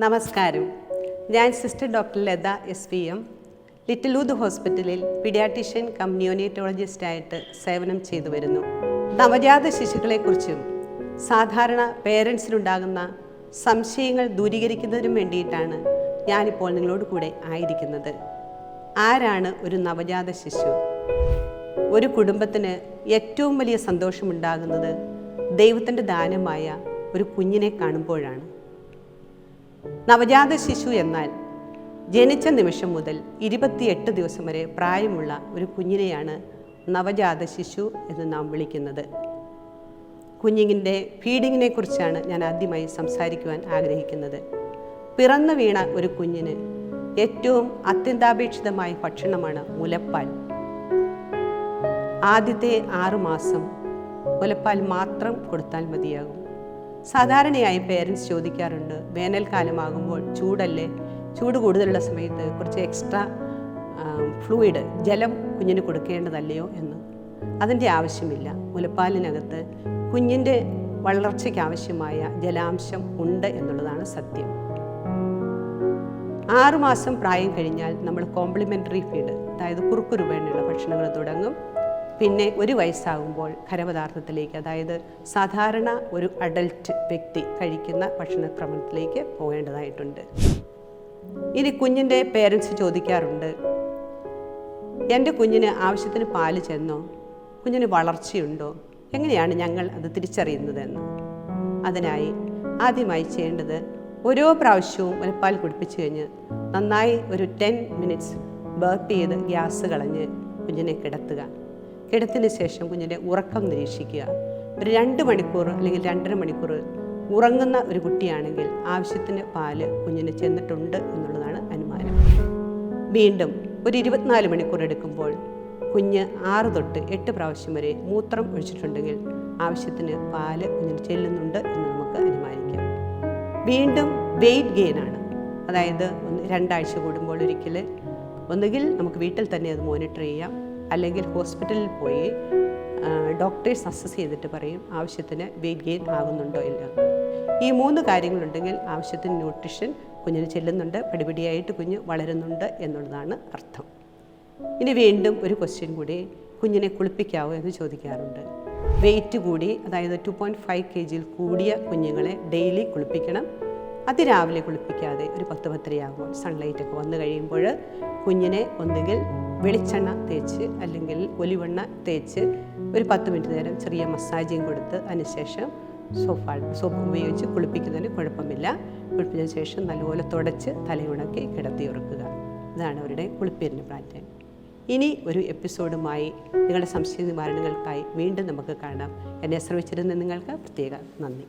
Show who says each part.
Speaker 1: നമസ്കാരം. ഞാൻ sister doctor Latha S P M little ഊദ് ഹോസ്പിറ്റലിൽ പീഡിയാട്രീഷ്യൻ കം ന്യൂനേറ്റോളജിസ്റ്റായിട്ട് സേവനം ചെയ്തു വരുന്നു. നവജാത ശിശുക്കളെക്കുറിച്ചും സാധാരണ പേരൻസിനുണ്ടാകുന്ന സംശയങ്ങൾ ദൂരീകരിക്കുന്നതിനും വേണ്ടിയിട്ടാണ് ഞാനിപ്പോൾ നിങ്ങളോട് കൂടെ ആയിരിക്കുന്നത്. ആരാണ് ഒരു നവജാത ശിശു? ഒരു കുടുംബത്തിന് ഏറ്റവും വലിയ സന്തോഷമുണ്ടാകുന്നത് ദൈവത്തിന്റെ ദാനമായ ഒരു കുഞ്ഞിനെ കാണുമ്പോഴാണ്. നവജാത ശിശു എന്നാൽ ജനിച്ച നിമിഷം മുതൽ ഇരുപത്തിയെട്ട് ദിവസം വരെ പ്രായമുള്ള ഒരു കുഞ്ഞിനെയാണ് നവജാത ശിശു എന്ന് നാം വിളിക്കുന്നത്. കുഞ്ഞിങ്ങിന്റെ ഫീഡിങ്ങിനെ കുറിച്ചാണ് ഞാൻ ആദ്യമായി സംസാരിക്കുവാൻ ആഗ്രഹിക്കുന്നത്. പിറന്നു വീണ ഒരു കുഞ്ഞിന് ഏറ്റവും അത്യന്താപേക്ഷിതമായ ഭക്ഷണമാണ് മുലപ്പാൽ. ആദ്യത്തെ ആറുമാസം മുലപ്പാൽ മാത്രം കൊടുത്താൽ മതിയാകും. സാധാരണയായി പേരൻസ് ചോദിക്കാറുണ്ട് വേനൽക്കാലമാകുമ്പോൾ ചൂടല്ലേ? ചൂട് കൂടുതലുള്ള സമയത്ത് കുറച്ച് എക്സ്ട്രാ ഫ്ലൂയിഡ് ജലം കുഞ്ഞിന് കൊടുക്കേണ്ടതല്ലയോ എന്ന്. അതിന്റെ ആവശ്യമില്ല. മുലപ്പാലിനകത്ത് കുഞ്ഞിന്റെ വളർച്ചയ്ക്ക് ആവശ്യമായ ജലാംശം ഉണ്ട് എന്നുള്ളതാണ് സത്യം. ആറുമാസം പ്രായം കഴിഞ്ഞാൽ നമ്മൾ കോംപ്ലിമെന്ററി ഫീഡ് അതായത് കുറുക്കു രൂപേണയുള്ള ഭക്ഷണങ്ങൾ തുടങ്ങും. പിന്നെ ഒരു വയസ്സാകുമ്പോൾ ഖരപദാർത്ഥത്തിലേക്ക് അതായത് സാധാരണ ഒരു അഡൽറ്റ് വ്യക്തി കഴിക്കുന്ന ഭക്ഷണക്രമത്തിലേക്ക് പോകേണ്ടതായിട്ടുണ്ട്. ഇനി കുഞ്ഞിന്റെ പേരൻസ് ചോദിക്കാറുണ്ട് എന്റെ കുഞ്ഞിന് ആവശ്യത്തിന് പാൽ ചെന്നോ? കുഞ്ഞിന് വളർച്ചയുണ്ടോ? എങ്ങനെയാണ് ഞങ്ങൾ അത് തിരിച്ചറിയുന്നതെന്ന്? അതിനായി ആദ്യമായി ചെയ്യേണ്ടത് ഓരോ പ്രാവശ്യവും മുലപ്പാൽ കുടിപ്പിച്ച് കഴിഞ്ഞ് നന്നായി ഒരു ടെൻ മിനിറ്റ്സ് ബർപ്പ് ചെയ്ത് ഗ്യാസ് കളഞ്ഞ് കുഞ്ഞിനെ കിടത്തുക. കിടത്തിന് ശേഷം കുഞ്ഞിന്റെ ഉറക്കം നിരീക്ഷിക്കുക. ഒരു രണ്ട് മണിക്കൂർ അല്ലെങ്കിൽ രണ്ടര മണിക്കൂർ ഉറങ്ങുന്ന ഒരു കുട്ടിയാണെങ്കിൽ ആവശ്യത്തിന് പാൽ കുഞ്ഞിന് ചെന്നിട്ടുണ്ട് എന്നുള്ളതാണ് അനുമാനം. വീണ്ടും ഒരു ഇരുപത്തിനാല് മണിക്കൂർ എടുക്കുമ്പോൾ കുഞ്ഞ് ആറ് തൊട്ട് എട്ട് പ്രാവശ്യം വരെ മൂത്രം ഒഴിച്ചിട്ടുണ്ടെങ്കിൽ ആവശ്യത്തിന് പാൽ കുഞ്ഞിന് ചെല്ലുന്നുണ്ട് എന്ന് നമുക്ക് അനുമാനിക്കാം. വീണ്ടും വെയിറ്റ് ഗെയിൻ ആണ്. അതായത് ഒന്ന് രണ്ടാഴ്ച കൂടുമ്പോൾ ഒരിക്കൽ. ഒന്നുകിൽ നമുക്ക് വീട്ടിൽ തന്നെ അത് മോണിറ്റർ ചെയ്യാം. അല്ലെങ്കിൽ ഹോസ്പിറ്റലിൽ പോയി ഡോക്ടേഴ്സ് അസസ് ചെയ്തിട്ട് പറയും ആവശ്യത്തിന് വെയിറ്റ് ഗെയിൻ ആകുന്നുണ്ടോ ഇല്ല. ഈ മൂന്ന് കാര്യങ്ങളുണ്ടെങ്കിൽ ആവശ്യത്തിന് ന്യൂട്രിഷൻ കുഞ്ഞിന് ചെല്ലുന്നുണ്ട് പടിപടിയായിട്ട് കുഞ്ഞ് വളരുന്നുണ്ട് എന്നുള്ളതാണ് അർത്ഥം. ഇനി വീണ്ടും ഒരു ക്വസ്റ്റ്യൻ കൂടി കുഞ്ഞിനെ കുളിപ്പിക്കാവോ എന്ന് ചോദിക്കാറുണ്ട്. വെയിറ്റ് കൂടി അതായത് ടു പോയിന്റ് ഫൈവ് കെ ജിയിൽ കൂടിയ കുഞ്ഞുങ്ങളെ ഡെയിലി കുളിപ്പിക്കണം. അതിരാവിലെ കുളിപ്പിക്കാതെ ഒരു പത്ത് പത്തരയാകുമ്പോൾ സൺലൈറ്റ് ഒക്കെ വന്നു കഴിയുമ്പോൾ കുഞ്ഞിനെ ഒന്നുകിൽ വെളിച്ചെണ്ണ തേച്ച് അല്ലെങ്കിൽ ഒലിവെണ്ണ തേച്ച് ഒരു പത്ത് മിനിറ്റ് നേരം ചെറിയ മസാജിങ് കൊടുത്ത് അതിനുശേഷം സോഫാ സോപ്പ് ഉപയോഗിച്ച് കുളിപ്പിക്കുന്നതിന് കുഴപ്പമില്ല. കുളിപ്പിച്ചതിന് ശേഷം നല്ലപോലെ തുടച്ച് തലയുണക്കി കിടത്തി ഉറക്കുക. ഇതാണ് അവരുടെ കുളിപ്പേരിന് പാറ്റേൺ ഇനി ഒരു എപ്പിസോഡുമായി നിങ്ങളുടെ സംശയ നിവാരണങ്ങൾക്കായി വീണ്ടും നമുക്ക് കാണാം. എന്നെ ശ്രമിച്ചിരുന്ന നിങ്ങൾക്ക് പ്രത്യേക നന്ദി.